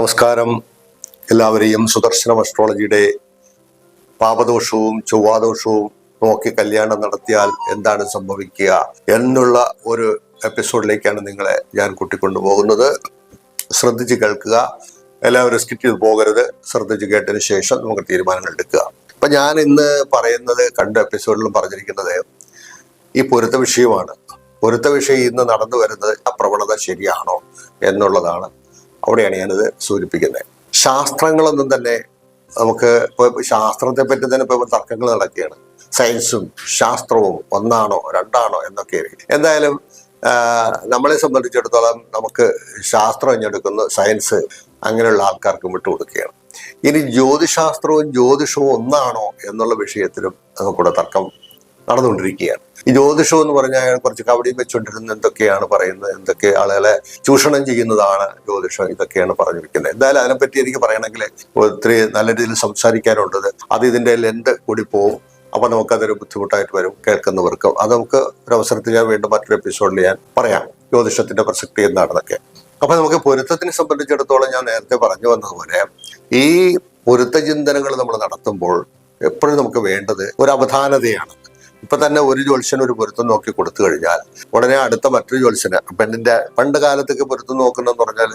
നമസ്കാരം. എല്ലാവരെയും സുദർശനം അസ്ട്രോളജിയുടെ പാപദോഷവും ചൊവ്വാദോഷവും നോക്കി കല്യാണം നടത്തിയാൽ എന്താണ് സംഭവിക്കുക എന്നുള്ള ഒരു എപ്പിസോഡിലേക്കാണ് നിങ്ങളെ ഞാൻ കൂട്ടിക്കൊണ്ടുപോകുന്നത്. ശ്രദ്ധിച്ച് കേൾക്കുക. എല്ലാവരും സ്കിറ്റ് ചെയ്ത് പോകരുത്. ശ്രദ്ധിച്ച് കേട്ടതിന് ശേഷം നമുക്ക് തീരുമാനങ്ങൾ എടുക്കുക. അപ്പൊ ഞാൻ ഇന്ന് പറയുന്നത് കണ്ട എപ്പിസോഡിലും പറഞ്ഞിരിക്കുന്നത് ഈ പൊരുത്ത വിഷയമാണ്. പൊരുത്ത വിഷയം ഇന്ന് നടന്നു വരുന്നത് ആ പ്രവണത ശരിയാണോ എന്നുള്ളതാണ്. അവിടെയാണ് ഞാനത് സൂചിപ്പിക്കുന്നത്. ശാസ്ത്രങ്ങളൊന്നും തന്നെ നമുക്ക് ശാസ്ത്രത്തെ പറ്റി തന്നെ ഇപ്പൊ തർക്കങ്ങൾ നടക്കുകയാണ്. സയൻസും ശാസ്ത്രവും ഒന്നാണോ രണ്ടാണോ എന്നൊക്കെ എന്തായാലും നമ്മളെ സംബന്ധിച്ചിടത്തോളം നമുക്ക് ശാസ്ത്രം ഇഞ്ഞെടുക്കുന്നു സയൻസ് അങ്ങനെയുള്ള ആൾക്കാർക്ക് വിട്ടുകൊടുക്കുകയാണ് ഇനി ജ്യോതിശാസ്ത്രവും ജ്യോതിഷവും ഒന്നാണോ എന്നുള്ള വിഷയത്തിലും നമുക്കിവിടെ തർക്കം നടന്നുകൊണ്ടിരിക്കുകയാണ്. ഈ ജ്യോതിഷം എന്ന് പറഞ്ഞാൽ അയാൾ കുറച്ച് കവടിയും വെച്ചുകൊണ്ടിരുന്ന എന്തൊക്കെയാണ് പറയുന്നത് എന്തൊക്കെ ആളുകളെ ചൂഷണം ചെയ്യുന്നതാണ് ജ്യോതിഷം ഇതൊക്കെയാണ് പറഞ്ഞു വെക്കുന്നത് എന്തായാലും അതിനെപ്പറ്റി എനിക്ക് പറയണമെങ്കിൽ ഒത്തിരി നല്ല രീതിയിൽ സംസാരിക്കാനുള്ളത് അത് ഇതിന്റെ ലെന്ത് കൂടി പോവും. അപ്പൊ നമുക്കതൊരു ബുദ്ധിമുട്ടായിട്ട് വരും കേൾക്കുന്നവർക്കും. അത് നമുക്ക് ഒരു അവസരത്തിൽ ഞാൻ വീണ്ടും മറ്റൊരു എപ്പിസോഡിൽ ഞാൻ പറയാം. ജ്യോതിഷത്തിന്റെ പ്രസക്തി എന്താണെന്നൊക്കെ. അപ്പൊ നമുക്ക് പൊരുത്തത്തിനെ സംബന്ധിച്ചിടത്തോളം ഞാൻ നേരത്തെ പറഞ്ഞു വന്നതുപോലെ ഈ പൊരുത്ത ചിന്തനങ്ങൾ നമ്മൾ നടത്തുമ്പോൾ എപ്പോഴും നമുക്ക് വേണ്ടത് ഒരു അവധാനതയാണ്. ഇപ്പൊ തന്നെ ഒരു ജ്യോത്സ്യന് ഒരു പൊരുത്തം നോക്കി കൊടുത്തു കഴിഞ്ഞാൽ ഉടനെ അടുത്ത മറ്റൊരു ജ്യോത്സ്യന് പെണ്ണിന്റെ പണ്ട് കാലത്തൊക്കെ പൊരുത്തം നോക്കുന്നതെന്ന് പറഞ്ഞാൽ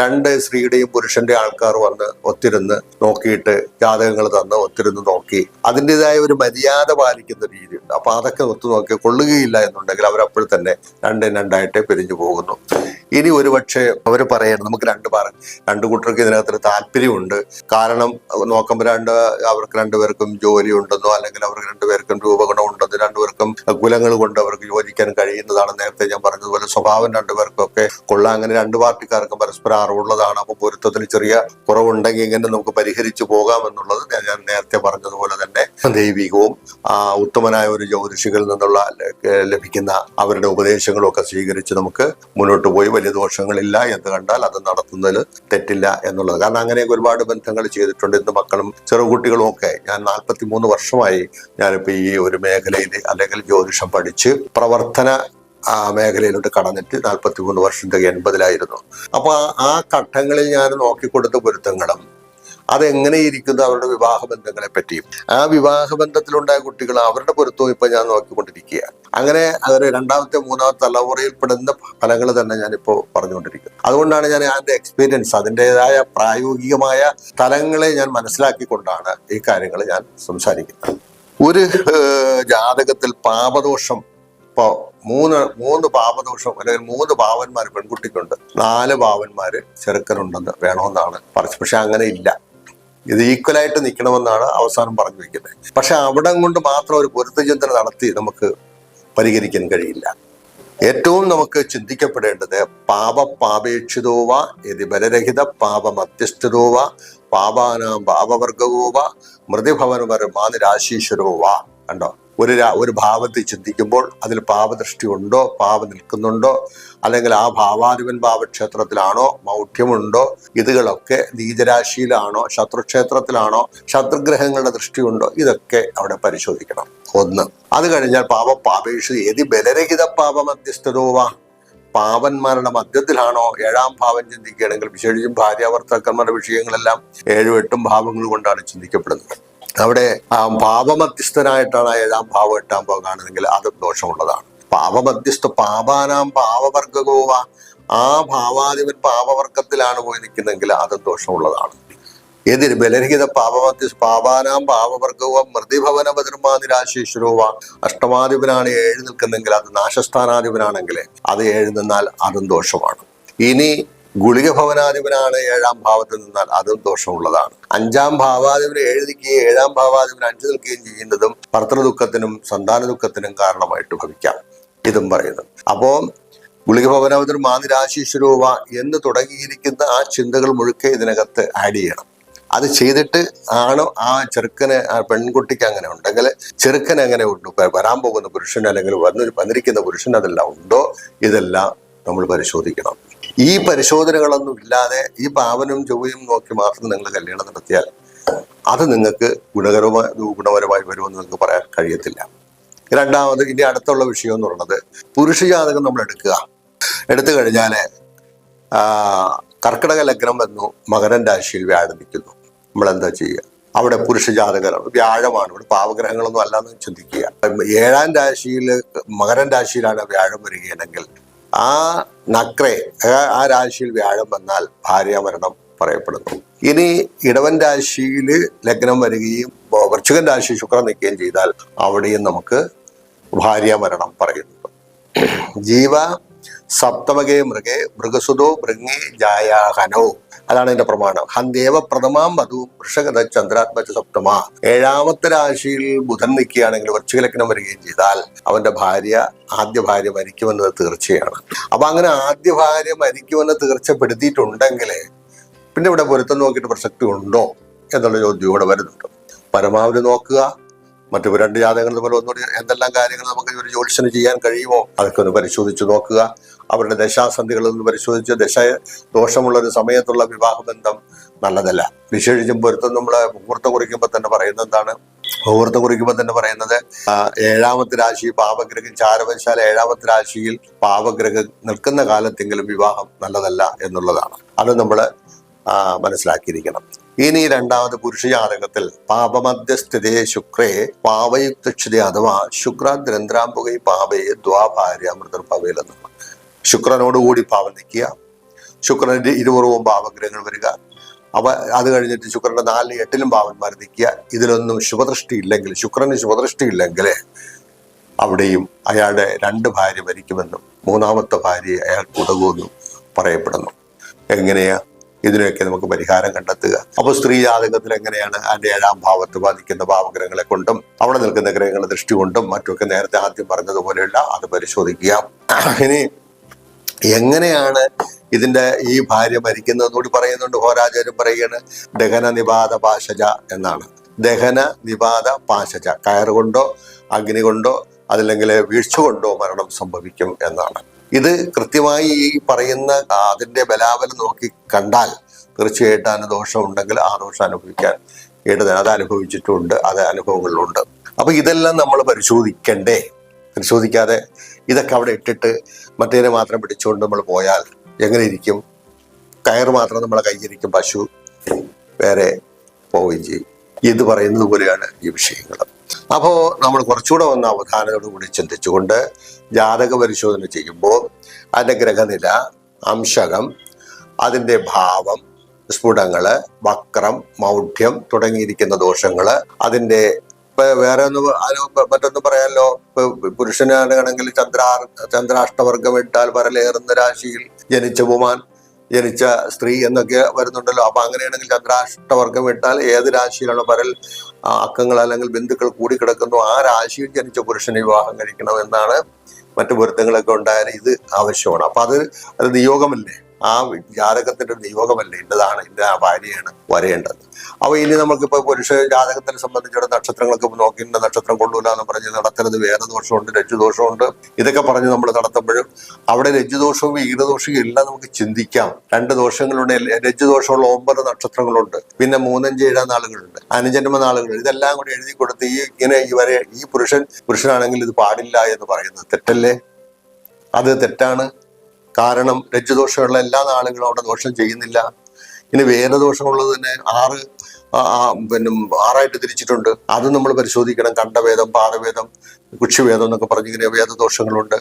രണ്ട് സ്ത്രീയുടെയും പുരുഷന്റെ ആൾക്കാർ വന്ന് ഒത്തിരുന്ന് നോക്കിയിട്ട് ജാതകങ്ങൾ തന്ന് ഒത്തിരുന്ന് നോക്കി അതിന്റെതായ ഒരു മര്യാദ പാലിക്കുന്ന രീതിയുണ്ട്. അപ്പൊ അതൊക്കെ ഒത്തു നോക്കി കൊള്ളുകയില്ല എന്നുണ്ടെങ്കിൽ അവരപ്പോൾ തന്നെ രണ്ടും രണ്ടായിട്ടേ പിരിഞ്ഞു പോകുന്നു. ഇനി ഒരുപക്ഷെ അവർ പറയണം നമുക്ക് രണ്ട് പറ രണ്ട് കൂട്ടർക്ക് ഇതിനകത്തൊരു താല്പര്യമുണ്ട്. കാരണം നോക്കുമ്പോൾ രണ്ട് അവർക്ക് രണ്ടുപേർക്കും ജോലി ഉണ്ടെന്നോ അല്ലെങ്കിൽ അവർക്ക് രണ്ടുപേർക്കും രൂപഗുണം ഉണ്ടെന്നോ രണ്ടുപേർക്കും കുലങ്ങൾ കൊണ്ട് അവർക്ക് യോജിക്കാൻ കഴിയുന്നതാണ് നേരത്തെ ഞാൻ പറഞ്ഞതുപോലെ സ്വഭാവം രണ്ടുപേർക്കും ഒക്കെ കൊള്ളാം. അങ്ങനെ രണ്ട് പാർട്ടിക്കാർക്കും പരസ്പരം അറിവുള്ളതാണ്. അപ്പോൾ പൊരുത്തത്തിൽ ചെറിയ കുറവുണ്ടെങ്കിൽ ഇങ്ങനെ നമുക്ക് പരിഹരിച്ചു പോകാം എന്നുള്ളത് ഞാൻ- നേരത്തെ പറഞ്ഞതുപോലെ തന്നെ ദൈവികവും ഉത്തമനായ ഒരു ജ്യോതിഷികളിൽ നിന്നുള്ള ലഭിക്കുന്ന അവരുടെ ഉപദേശങ്ങളും ഒക്കെ സ്വീകരിച്ച് നമുക്ക് മുന്നോട്ട് പോയി വലിയ ദോഷങ്ങളില്ല എന്ന് കണ്ടാൽ അത് നടത്തുന്നതിൽ തെറ്റില്ല എന്നുള്ളത്. കാരണം അങ്ങനെയൊക്കെ ഒരുപാട് ബന്ധങ്ങൾ ചെയ്തിട്ടുണ്ട് ഇന്ന് മക്കളും ചെറുകുട്ടികളും ഒക്കെ. ഞാൻ നാൽപ്പത്തി മൂന്ന് വർഷമായി ഞാനിപ്പോൾ ഈ ഒരു മേഖലയിൽ അല്ലെങ്കിൽ ജ്യോതിഷം പഠിച്ച് പ്രവർത്തന ആ മേഖലയിലോട്ട് കടന്നിട്ട് നാൽപ്പത്തി മൂന്ന് വർഷത്തെ എൺപതിലായിരുന്നു. അപ്പൊ ആ- ആ ഘട്ടങ്ങളിൽ ഞാൻ നോക്കിക്കൊടുത്ത പൊരുത്തങ്ങളും അതെങ്ങനെ ഇരിക്കുന്നു അവരുടെ വിവാഹ ബന്ധങ്ങളെ പറ്റിയും ആ വിവാഹ ബന്ധത്തിലുണ്ടായ കുട്ടികൾ അവരുടെ പൊരുത്തവും ഇപ്പൊ ഞാൻ നോക്കിക്കൊണ്ടിരിക്കുക അങ്ങനെ അവർ രണ്ടാമത്തെ മൂന്നാമത്തെ തലമുറയിൽ പെടുന്ന ഫലങ്ങൾ തന്നെ ഞാനിപ്പോ പറഞ്ഞുകൊണ്ടിരിക്കുന്നത് അതുകൊണ്ടാണ് ഞാൻ അതിന്റെ എക്സ്പീരിയൻസ് അതിന്റെതായ പ്രായോഗികമായ തലങ്ങളെ ഞാൻ മനസ്സിലാക്കിക്കൊണ്ടാണ് ഈ കാര്യങ്ങൾ ഞാൻ സംസാരിക്കുന്നത്. ഒരു ജാതകത്തിൽ പാപദോഷം ഇപ്പോ മൂന്ന് മൂന്ന് പാപദോഷം അല്ലെങ്കിൽ മൂന്ന് പാവന്മാർ പെൺകുട്ടിക്കുണ്ട്. നാല് പാവന്മാര് ചെറുക്കനുണ്ടെന്ന് വേണമെന്നാണ് പറഞ്ഞത്. പക്ഷെ അങ്ങനെ ഇല്ല. ഇത് ഈക്വലായിട്ട് നിൽക്കണമെന്നാണ് അവസാനം പറഞ്ഞു വെക്കുന്നത് പക്ഷെ അവിടം കൊണ്ട് മാത്രം ഒരു പൊരുത്തചിന്തന നടത്തി നമുക്ക് പരിഹരിക്കാൻ കഴിയില്ല. ഏറ്റവും നമുക്ക് ചിന്തിക്കപ്പെടേണ്ടത് പാപ പാപേക്ഷിതോവ യതി ബലരഹിത പാപ മധ്യസ്ഥതോവ പാപാനാം പാപവർഗവോവ മൃതിഭവനപരമാ നിരാശീശ്വരോവ കണ്ടോ? ഒരു ഒരു ഭാവത്തിൽ ചിന്തിക്കുമ്പോൾ അതിൽ പാപദൃഷ്ടി ഉണ്ടോ? പാപ നിൽക്കുന്നുണ്ടോ? അല്ലെങ്കിൽ ആ ഭാവാധിപൻ ഭാവക്ഷേത്രത്തിലാണോ? മൗഢ്യമുണ്ടോ? ഇതുകളൊക്കെ നീചരാശിയിലാണോ? ശത്രുക്ഷേത്രത്തിലാണോ? ശത്രുഗ്രഹങ്ങളുടെ ദൃഷ്ടിയുണ്ടോ? ഇതൊക്കെ അവിടെ പരിശോധിക്കണം. ഒന്ന്. അത് കഴിഞ്ഞാൽ പാപ പാപേഷു ഏതി ബലരഹിത പാപ മധ്യസ്ഥതോവാ പാവന്മാരുടെ മധ്യത്തിലാണോ? ഏഴാം ഭാവം ചിന്തിക്കുകയാണെങ്കിൽ വിശേഷിച്ചും ഭാര്യാഭർത്താക്കന്മാരുടെ വിഷയങ്ങളെല്ലാം ഏഴും എട്ടും ഭാവങ്ങൾ കൊണ്ടാണ് ചിന്തിക്കപ്പെടുന്നത്. അവിടെ പാപമധ്യസ്ഥനായിട്ടാണ് ഏഴാം ഭാവം എട്ടാം ഭാവം കാണുന്നതെങ്കിൽ അത് ദോഷമുള്ളതാണ്. പാപമധ്യസ്ഥ പാപാനാം പാപവർഗോവ ആ ഭാവാധിപൻ പാപവർഗത്തിലാണ് പോയി നിൽക്കുന്നെങ്കിൽ അത് ദോഷമുള്ളതാണ്. എതിര് ബലരഹിത പാപമധ്യ പാപാനാം പാപവർഗവും മൃതിഭവന ബദർമാതിരാശീശ്വരവുവ അഷ്ടമാധിപനാണ് ഏഴ് നിൽക്കുന്നെങ്കിൽ അത് നാശസ്ഥാനാധിപനാണെങ്കിൽ അത് ഏഴ് നിന്നാൽ അതും ദോഷമാണ്. ഇനി ഗുളിക ഭവനാധിപനാണ് ഏഴാം ഭാവത്തിൽ നിന്നാൽ അതും ദോഷമുള്ളതാണ്. അഞ്ചാം ഭാവാധിപന് ഏഴ് നിൽക്കുകയും ഏഴാം ഭാവാധിപൻ അഞ്ചു നിൽക്കുകയും ചെയ്യുന്നതും ഭർത്തൃദുഃഖത്തിനും സന്താന ദുഃഖത്തിനും കാരണമായിട്ട് ഭവിക്കാം. ഇതും പറയുന്നത് അപ്പോ ഗുളിക ഭവനാധിപൻ മാതിരാശീശ്വരൂപ എന്ന് തുടങ്ങിയിരിക്കുന്ന ആ ചിന്തകൾ മുഴുക്കെ ഇതിനകത്ത് ആഡ് ചെയ്യണം. അത് ചെയ്തിട്ട് ആണോ ആ ചെറുക്കന് ആ പെൺകുട്ടിക്ക് അങ്ങനെ ഉണ്ടെങ്കിൽ ചെറുക്കൻ അങ്ങനെ ഉണ്ട്? വരാൻ പോകുന്ന പുരുഷൻ അല്ലെങ്കിൽ വന്ന് വന്നിരിക്കുന്ന പുരുഷൻ അതെല്ലാം ഉണ്ടോ? ഇതെല്ലാം നമ്മൾ പരിശോധിക്കണം. ഈ പരിശോധനകളൊന്നും ഇല്ലാതെ ഈ പാവനും ചൊവ്വയും നോക്കി മാത്രം നിങ്ങൾ കല്യാണം നടത്തിയാൽ അത് നിങ്ങൾക്ക് ഗുണകരമായ ഗുണപരമായി വരുമെന്ന് നിങ്ങൾക്ക് പറയാൻ കഴിയത്തില്ല. രണ്ടാമത് ഇനി അടുത്തുള്ള വിഷയം എന്ന് പറയുന്നത് പുരുഷ ജാതകം നമ്മൾ എടുക്കുക. എടുത്തു കഴിഞ്ഞാൽ കർക്കിടക ലഗ്നം വന്നു മകരൻ രാശിയിൽ വ്യാഴം നിൽക്കുന്നു നമ്മൾ എന്താ ചെയ്യുക? അവിടെ പുരുഷ ജാതകരാണ് വ്യാഴമാണ്. ഇവിടെ പാവഗ്രഹങ്ങളൊന്നും അല്ലാന്ന് ചിന്തിക്കുക. ഏഴാം രാശിയിൽ മകരൻ രാശിയിലാണ് വ്യാഴം വരികയാണെങ്കിൽ ആ നക്രെ ആ- രാശിയിൽ വ്യാഴം വന്നാൽ ഭാര്യാമരണം പറയപ്പെടുന്നു. ഇനി ഇടവൻ രാശിയിൽ ലഗ്നം വരികയും വൃശ്ചികൻ രാശി ശുക്രൻ നിൽക്കുകയും ചെയ്താൽ അവിടെയും നമുക്ക് ഭാര്യാമരണം പറയുന്നു ജീവ സപ്തമകേ മൃഗേ മൃഗസുതോ മൃഗേ ജായാഹനോ. അതാണ് എന്റെ പ്രമാണം. ഹന്തേവ പ്രഥമാം വധു വൃഷഗത ചന്ദ്രാത്മജ സപ്തമ. ഏഴാമത്തെ രാശിയിൽ ബുധൻ നിൽക്കുകയാണെങ്കിൽ വൃശ്ചികലഗ്നം വരികയും ചെയ്താൽ അവന്റെ ഭാര്യ ആദ്യ ഭാര്യ മരിക്കുമെന്നത് തീർച്ചയാണ്. അപ്പൊ അങ്ങനെ ആദ്യ ഭാര്യ മരിക്കുമെന്ന് തീർച്ചപ്പെടുത്തിയിട്ടുണ്ടെങ്കിൽ പിന്നെ ഇവിടെ പൊരുത്തം നോക്കിയിട്ട് പ്രസക്തി ഉണ്ടോ എന്നുള്ള ചോദ്യം ഇവിടെ വരുന്നുണ്ട്. പരമാവധി നോക്കുക. മറ്റു രണ്ട് ജാതകങ്ങൾ പോലെ ഒന്നുകൂടി എന്തെല്ലാം കാര്യങ്ങൾ നമുക്ക് ഒരു ജ്യോത്സ്യന് ചെയ്യാൻ കഴിയുമോ അതൊക്കെ ഒന്ന് പരിശോധിച്ച് നോക്കുക. അവരുടെ ദശാസന്ധികളിൽ നിന്ന് പരിശോധിച്ച് ദശ ദോഷമുള്ള ഒരു സമയത്തുള്ള വിവാഹബന്ധം നല്ലതല്ല. വിശേഷിച്ചും പൊരുത്തം നമ്മൾ മുഹൂർത്തം കുറിക്കുമ്പോൾ തന്നെ പറയുന്നത് എന്താണ്? മുഹൂർത്തം കുറിക്കുമ്പോൾ തന്നെ പറയുന്നത് ഏഴാമത്തെ രാശി പാപഗ്രഹം ചാരവശാല ഏഴാമത്തെ രാശിയിൽ പാപഗ്രഹം നിൽക്കുന്ന കാലത്തെങ്കിലും വിവാഹം നല്ലതല്ല എന്നുള്ളതാണ്. അത് നമ്മൾ മനസ്സിലാക്കിയിരിക്കണം. ഇനി രണ്ടാമത് പുരുഷ ജാതകത്തിൽ പാപമധ്യസ്ഥിതേ ശുക്രേ പാവയുക്തക്ഷത അഥവാ ശുക്രാദ്രന്ദ്രാംബുകൈ പാപയെ ദ്വാഭാര്യ മൃതർഭവയിലെന്നാണ് ശുക്രനോടുകൂടി ഭാവം നിൽക്കുക. ശുക്രന്റെ ഇരുപുറവും ഭാവഗ്രഹങ്ങൾ വരിക. അവ അത് കഴിഞ്ഞിട്ട് ശുക്രന്റെ നാലിന് എട്ടിലും പാവന്മാർ നിൽക്കുക. ഇതിലൊന്നും ശുഭദൃഷ്ടി ഇല്ലെങ്കിൽ ശുക്രന് ശുഭദൃഷ്ടി ഇല്ലെങ്കിൽ അവിടെയും അയാളുടെ രണ്ട് ഭാര്യ മരിക്കുമെന്നും മൂന്നാമത്തെ ഭാര്യയെ അയാൾ ഉതകുമെന്നും പറയപ്പെടുന്നു. എങ്ങനെയാ? ഇതിനൊക്കെ നമുക്ക് പരിഹാരം കണ്ടെത്തുക. അപ്പോൾ സ്ത്രീ ജാതകത്തിൽ എങ്ങനെയാണ് അതിന്റെ ഏഴാം ഭാവത്ത് ബാധിക്കുന്ന ഭാവഗ്രഹങ്ങളെ കൊണ്ടും അവിടെ നിൽക്കുന്ന ഗ്രഹങ്ങളുടെ ദൃഷ്ടി കൊണ്ടും മറ്റുമൊക്കെ നേരത്തെ ആദ്യം പറഞ്ഞതുപോലെയുള്ള അത് പരിശോധിക്കുക. ഇനി എങ്ങനെയാണ് ഇതിന്റെ ഈ ഭാര്യ മരിക്കുന്നതെന്ന് കൂടി പറയുന്നുണ്ട്. ഹോരാചാര്യം പറയുകയാണ് ദഹന നിപാത പാശജ എന്നാണ്. ദഹന നിപാത പാശജ കയറുകൊണ്ടോ അഗ്നി കൊണ്ടോ അതല്ലെങ്കിൽ വീഴ്ച കൊണ്ടോ മരണം സംഭവിക്കും എന്നാണ്. ഇത് കൃത്യമായി ഈ പറയുന്ന അതിന്റെ ബലാബലം നോക്കി കണ്ടാൽ തീർച്ചയായിട്ടും അതിന് ദോഷം ഉണ്ടെങ്കിൽ ആ ദോഷം അനുഭവിക്കാൻ ഇടത് അത് അനുഭവിച്ചിട്ടുണ്ട് അത് അനുഭവങ്ങളിലുണ്ട്. അപ്പൊ ഇതെല്ലാം നമ്മൾ പരിശോധിക്കണ്ടേ? പരിശോധിക്കാതെ ഇതൊക്കെ അവിടെ ഇട്ടിട്ട് മറ്റേനെ മാത്രം പിടിച്ചുകൊണ്ട് നമ്മൾ പോയാൽ എങ്ങനെ ഇരിക്കും? കയർ മാത്രം നമ്മളെ കയ്യിരിക്കും പശു വേറെ പോവുകയും ചെയ്യും. ഇത് പറയുന്നത് പോലെയാണ് ഈ വിഷയങ്ങൾ. അപ്പോൾ നമ്മൾ കുറച്ചുകൂടെ ഒന്ന് അവധാനത്തോടുകൂടി ചിന്തിച്ചുകൊണ്ട് ജാതക പരിശോധന ചെയ്യുമ്പോൾ അതിന്റെ ഗ്രഹനില അംശകം അതിന്റെ ഭാവം സ്ഫുടങ്ങൾ വക്രം മൗഢ്യം തുടങ്ങിയിരിക്കുന്ന ദോഷങ്ങൾ അതിന്റെ ഇപ്പൊ വേറെ ഒന്ന് അതിന് മറ്റൊന്ന് പറയാമല്ലോ പുരുഷനാണെങ്കിൽ ചന്ദ്ര ചന്ദ്രാഷ്ടവർഗം ഇട്ടാൽ പരലേറുന്ന രാശിയിൽ ജനിച്ച പുമാൻ ജനിച്ച സ്ത്രീ എന്നൊക്കെ വരുന്നുണ്ടല്ലോ. അപ്പൊ അങ്ങനെയാണെങ്കിൽ ചന്ദ്രാഷ്ടവർഗം ഇട്ടാൽ ഏത് രാശിയിലാണോ പരൽ അക്കങ്ങൾ അല്ലെങ്കിൽ ബന്ധുക്കൾ കൂടി കിടക്കുന്നു ആ രാശിയിൽ ജനിച്ച പുരുഷനെ വിവാഹം കഴിക്കണം എന്നാണ് മറ്റു പൊരുത്തങ്ങളൊക്കെ ഉണ്ടായാലും ഇത് ആവശ്യമാണ്. അപ്പൊ അത് അത് നിയോഗമല്ലേ? ആ ജാതകത്തിന്റെ ഒരു നിയോഗമല്ല ഇന്നതാണ് ഇന്ന ഭാര്യയാണ് വരേണ്ടത്. അപ്പൊ ഇനി നമുക്കിപ്പോ പുരുഷ ജാതകത്തിനെ സംബന്ധിച്ചിടത്തോളം നക്ഷത്രങ്ങളൊക്കെ നോക്കി ഇന്ന നക്ഷത്രം കൊള്ളൂല എന്ന് പറഞ്ഞ് നടത്തരുത് വേറെ ദോഷമുണ്ട് രജ്ജുദോഷമുണ്ട് ഇതൊക്കെ പറഞ്ഞ് നമ്മൾ നടത്തുമ്പോഴും അവിടെ രജ്ജുദോഷവും ഈടദോഷവും എല്ലാം നമുക്ക് ചിന്തിക്കാം. രണ്ട് ദോഷങ്ങളുണ്ട് രജ്ജുദോഷമുള്ള ഒമ്പത് നക്ഷത്രങ്ങളുണ്ട് പിന്നെ മൂന്നഞ്ച് ഏഴാം നാളുകളുണ്ട് അനുജന്മ നാളുകൾ. ഇതെല്ലാം കൂടി എഴുതി കൊടുത്ത് ഈ ഇങ്ങനെ ഈ വരെ ഈ പുരുഷൻ പുരുഷനാണെങ്കിൽ ഇത് പാടില്ല എന്ന് പറയുന്നത് തെറ്റല്ലേ? അത് തെറ്റാണ്. കാരണം രജ്ജുദോഷമുള്ള എല്ലാ നാളുകളും അവിടെ ദോഷം ചെയ്യുന്നില്ല. ഇനി വേറെ ദോഷമുള്ളത് തന്നെ ആറ് പിന്നെ ആറായിട്ട് തിരിച്ചിട്ടുണ്ട്. അത് നമ്മൾ പരിശോധിക്കണം. കണ്ടവേദം പാദവേദം കുക്ഷിവേദം എന്നൊക്കെ പറഞ്ഞിങ്ങനെ വേദദോഷങ്ങളുണ്ട്.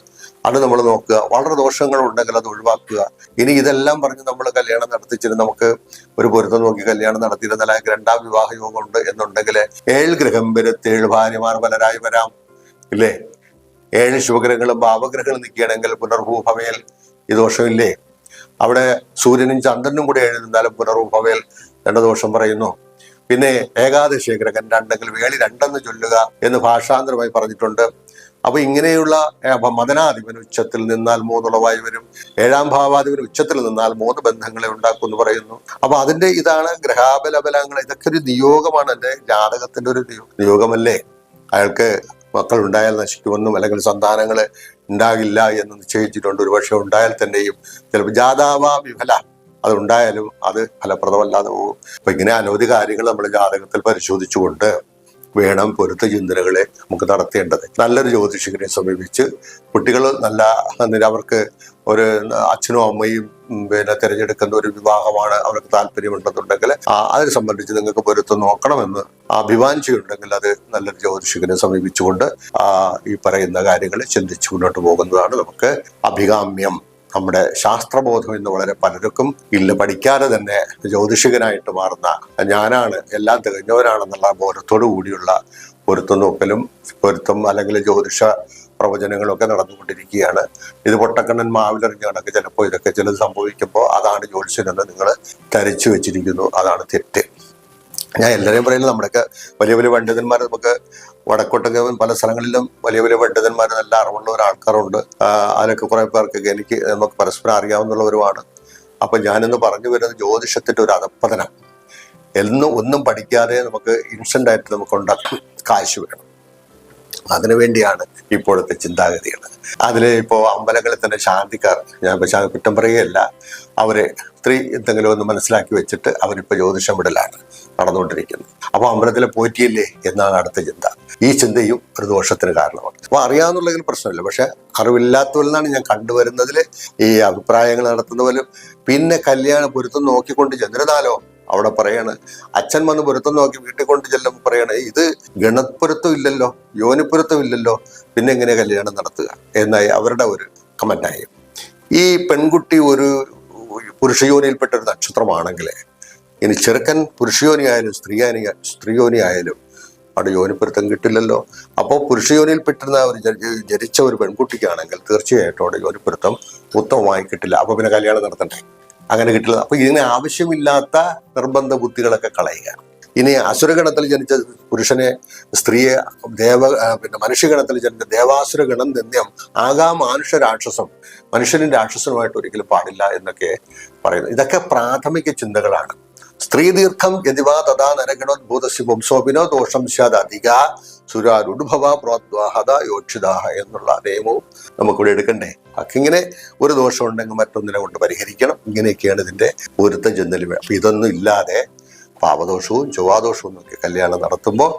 അത് നമ്മൾ നോക്കുക. വളരെ ദോഷങ്ങൾ ഉണ്ടെങ്കിൽ അത് ഒഴിവാക്കുക. ഇനി ഇതെല്ലാം പറഞ്ഞ് നമ്മൾ കല്യാണം നടത്തിച്ചിട്ട് നമുക്ക് ഒരു പൊരുത്തം നോക്കി കല്യാണം നടത്തിയിരുന്നാൽ രണ്ടാം വിവാഹ യോഗമുണ്ട് എന്നുണ്ടെങ്കിൽ ഏഴ് ഗ്രഹം വരത്ത് ഏഴ് ഭാര്യമാർ പലരായി വരാം. ഇല്ലേ? ഏഴ് ശുഭഗ്രഹങ്ങളും ഭാവഗ്രഹങ്ങളും നിൽക്കുകയാണെങ്കിൽ പുനർഭൂഭവയിൽ ഈ ദോഷമില്ലേ അവിടെ സൂര്യനും ചന്ദ്രനും കൂടി എഴുതുന്നാലും പുനർഭവയിൽ രണ്ട് ദോഷം പറയുന്നു. പിന്നെ ഏകാദശി ഗ്രഹൻ രണ്ടെങ്കിൽ വേളി രണ്ടെന്ന് ചൊല്ലുക എന്ന് ഭാഷാന്തരമായി പറഞ്ഞിട്ടുണ്ട്. അപ്പൊ ഇങ്ങനെയുള്ള മദനാധിപൻ ഉച്ചത്തിൽ നിന്നാൽ മൂന്നുളവായി വരും. ഏഴാം ഭാവാധിപൻ ഉച്ചത്തിൽ നിന്നാൽ മൂന്ന് ബന്ധങ്ങളെ ഉണ്ടാക്കും എന്ന് പറയുന്നു. അപ്പൊ അതിന്റെ ഇതാണ് ഗ്രഹാബലബലങ്ങൾ. ഇതൊക്കെ ഒരു നിയോഗമാണ് എന്റെ ജാതകത്തിന്റെ ഒരു നിയോ- നിയോഗമല്ലേ? അയാൾക്ക് മക്കൾ ഉണ്ടായാൽ നശിക്കുമെന്നും അല്ലെങ്കിൽ സന്താനങ്ങൾ ഉണ്ടാകില്ല എന്ന് നിശ്ചയിച്ചിട്ടുണ്ട്. ഒരു പക്ഷെ ഉണ്ടായാൽ തന്നെയും ചിലപ്പോൾ ജാതാവ വിഫല. അതുണ്ടായാലും അത് ഫലപ്രദമല്ലാതെ പോകും. അപ്പൊ ഇങ്ങനെ അനവധി കാര്യങ്ങൾ നമ്മൾ ജാതകത്തിൽ പരിശോധിച്ചുകൊണ്ട് വേണം പൊരുത്ത ചിന്തനകളെ നമുക്ക് നടത്തേണ്ടത്. നല്ലൊരു ജ്യോതിഷകനെ സമീപിച്ച് കുട്ടികൾ നല്ല അവർക്ക് ഒരു അച്ഛനും അമ്മയും പിന്നെ തിരഞ്ഞെടുക്കുന്ന ഒരു വിവാഹമാണ് അവർക്ക് താല്പര്യമുണ്ടെന്നുണ്ടെങ്കിൽ അതിനെ സംബന്ധിച്ച് നിങ്ങൾക്ക് പൊരുത്തം നോക്കണമെന്ന് അഭിമാനിച്ചുണ്ടെങ്കിൽ അത് നല്ലൊരു ജ്യോതിഷകനെ സമീപിച്ചുകൊണ്ട് ഈ പറയുന്ന കാര്യങ്ങൾ ചിന്തിച്ചു മുന്നോട്ട് പോകുന്നതാണ് നമുക്ക് അഭികാമ്യം. നമ്മുടെ ശാസ്ത്രബോധം ഇന്ന് വളരെ പലർക്കും ഇല്ല. പഠിക്കാതെ തന്നെ ജ്യോതിഷികനായിട്ട് മാറുന്ന ഞാനാണ് എല്ലാം തികഞ്ഞവരാണെന്നുള്ള ബോധത്തോടു കൂടിയുള്ള പൊരുത്തം നോക്കലും പൊരുത്തം അല്ലെങ്കിൽ ജ്യോതിഷ പ്രവചനങ്ങളൊക്കെ നടന്നുകൊണ്ടിരിക്കുകയാണ്. ഇത് പൊട്ടക്കണ്ണൻ മാവിലെറിഞ്ഞ കണക്ക് ചിലപ്പോൾ ഇതൊക്കെ ചിലത് സംഭവിക്കുമ്പോൾ അതാണ് ജ്യോതിഷനെന്ന് നിങ്ങൾ ധരിച്ചു വെച്ചിരിക്കുന്നു. അതാണ് തെറ്റ്. ഞാൻ എല്ലാവരെയും പറയുന്നത് നമ്മുടെയൊക്കെ വലിയ വലിയ പണ്ഡിതന്മാർ നമുക്ക് വടക്കോട്ടൊക്കെ പല സ്ഥലങ്ങളിലും വലിയ വലിയ പണ്ഡിതന്മാർ നല്ല അറിവുള്ള ഒരു ആൾക്കാരുണ്ട്. ആ, അതിലൊക്കെ കുറെ പേർക്കൊക്കെ എനിക്ക് നമുക്ക് പരസ്പരം അറിയാവുന്നുള്ളവരുമാണ് അപ്പൊ ഞാനിന്ന് പറഞ്ഞു വരുന്നത് ജ്യോതിഷത്തിന്റെ ഒരു അധപ്പതനം. എന്നും ഒന്നും പഠിക്കാതെ നമുക്ക് ഇൻസ്റ്റന്റ് ആയിട്ട് നമുക്ക് ഉണ്ടാക്കി കാശ് വേണം. അതിനു വേണ്ടിയാണ് ഇപ്പോഴത്തെ ചിന്താഗതികൾ. അതിൽ ഇപ്പോൾ അമ്പലങ്ങളിൽ തന്നെ ശാന്തിക്കാർ ഞാൻ പക്ഷേ കുറ്റം പറയുകയല്ല അവരെ സ്ത്രീ എന്തെങ്കിലും ഒന്ന് മനസ്സിലാക്കി വെച്ചിട്ട് അവരിപ്പോൾ ജ്യോതിഷം വിടലാണ് നടന്നുകൊണ്ടിരിക്കുന്നത്. അപ്പോൾ അമ്പലത്തിലെ പോറ്റിയില്ലേ എന്നാണ് അടുത്ത ചിന്ത. ഈ ചിന്തയും ഒരു ദോഷത്തിന് കാരണമാണ്. അപ്പോൾ അറിയാമെന്നുള്ളതിൽ പ്രശ്നമില്ല. പക്ഷെ അറിവില്ലാത്തവരിലാണ് ഞാൻ കണ്ടുവരുന്നതിൽ ഈ അഭിപ്രായങ്ങൾ നടത്തുന്നവരും പിന്നെ കല്യാണ പൊരുത്തം നോക്കിക്കൊണ്ട് ചെന്നിരുന്നാലോ അവിടെ പറയാണ് അച്ഛൻ വന്ന് പൊരുത്തം നോക്കി വീട്ടിൽ കൊണ്ട് ചെല്ലുമ്പോൾ പറയാണ് ഇത് ഗണപ്പൊരുത്തം ഇല്ലല്ലോ യോനിപ്പൊരുത്തം ഇല്ലല്ലോ പിന്നെ എങ്ങനെ കല്യാണം നടത്തുക? എന്നായി അവരുടെ ഒരു കമന്റായി ഈ പെൺകുട്ടി ഒരു പുരുഷയോനിയിൽപ്പെട്ട ഒരു നക്ഷത്രമാണെങ്കിൽ ഇനി ചെറുക്കൻ പുരുഷയോനി ആയാലും സ്ത്രീയാനി സ്ത്രീയോനി ആയാലും അവിടെ യോനിപ്പൊരുത്തം കിട്ടില്ലല്ലോ. അപ്പോൾ പുരുഷയോനിയിൽപ്പെട്ടിരുന്ന ഒരു ജ- ജനിച്ച ഒരു പെൺകുട്ടിക്കാണെങ്കിൽ തീർച്ചയായിട്ടും അവിടെ യോനിപ്പൊരുത്തം ഉത്തമമായി കിട്ടില്ല അപ്പോൾ പിന്നെ കല്യാണം നടത്തണ്ടേ? അങ്ങനെ കിട്ടുന്നത് അപ്പൊ ഇതിന് ആവശ്യമില്ലാത്ത നിർബന്ധ ബുദ്ധികളൊക്കെ കളയുക. ഇനി അസുരഗണത്തിൽ ജനിച്ച പുരുഷനെ സ്ത്രീയെ ദേവ പിന്നെ മനുഷ്യഗണത്തിൽ ജനിച്ച ദേവാസുര ഗണം നിന്ദ്യം ആകാ മനുഷ്യ രാക്ഷസം മനുഷ്യനും രാക്ഷസനുമായിട്ട് ഒരിക്കലും പാടില്ല എന്നൊക്കെ പറയുന്നു. ഇതൊക്കെ പ്രാഥമിക ചിന്തകളാണ്. സ്ത്രീ ദീർഘം യതിവാ തഥാ നരഗണോദ്ഭൂതസ്യ വംശോപിനോ ദോഷം സ്യാദ് അധിക സുരാരുഡുഭവ പ്രോത്വാഹത യോക്ഷിതാഹ എന്നുള്ള നിയമവും നമുക്കിവിടെ എടുക്കണ്ടേ. അക്കിങ്ങനെ ഒരു ദോഷം ഉണ്ടെങ്കിൽ മറ്റൊന്നിനെ കൊണ്ട് പരിഹരിക്കണം. ഇങ്ങനെയൊക്കെയാണ് ഇതിന്റെ പൊരുത്തം ചെന്നൽ അപ്പൊ ഇതൊന്നും ഇല്ലാതെ പാപദോഷവും ചൊവ്വാദോഷവും ഒക്കെ കല്യാണം നടത്തുമ്പോൾ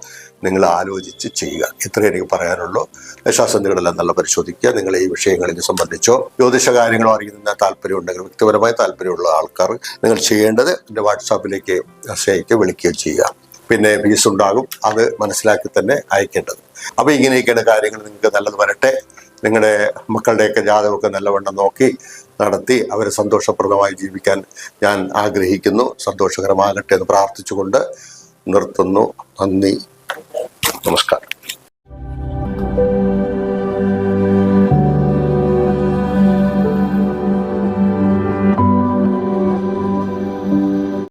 നിങ്ങൾ ആലോചിച്ച് ചെയ്യുക. ഇത്രയേ എനിക്ക് പറയാനുള്ളൂ. ദശാസന്ധികളെല്ലാം നല്ല പരിശോധിക്കുക. നിങ്ങൾ ഈ വിഷയങ്ങളിൽ സംബന്ധിച്ചോ ജ്യോതിഷ കാര്യങ്ങളോ അറിയുന്ന താല്പര്യം ഉണ്ടെങ്കിൽ വ്യക്തിപരമായ താല്പര്യമുള്ള ആൾക്കാർ നിങ്ങൾ ചെയ്യേണ്ടത് എന്റെ വാട്സാപ്പിലേക്ക് മെസ്സേജ് വിളിക്കുകയോ ചെയ്യുക. പിന്നെ ഫീസ് ഉണ്ടാകും. അത് മനസ്സിലാക്കി തന്നെ അയക്കേണ്ടത്. അപ്പൊ ഇങ്ങനെയൊക്കെയാണ് കാര്യങ്ങൾ. നിങ്ങൾക്ക് നല്ലത് വരട്ടെ. നിങ്ങളുടെ മക്കളുടെയൊക്കെ ജാതകമൊക്കെ നല്ലവണ്ണം നോക്കി നടത്തി അവരെ സന്തോഷപ്രദമായി ജീവിക്കാൻ ഞാൻ ആഗ്രഹിക്കുന്നു. സന്തോഷകരമാകട്ടെ എന്ന് പ്രാർത്ഥിച്ചുകൊണ്ട് നിർത്തുന്നു. നന്ദി. നമസ്കാരം.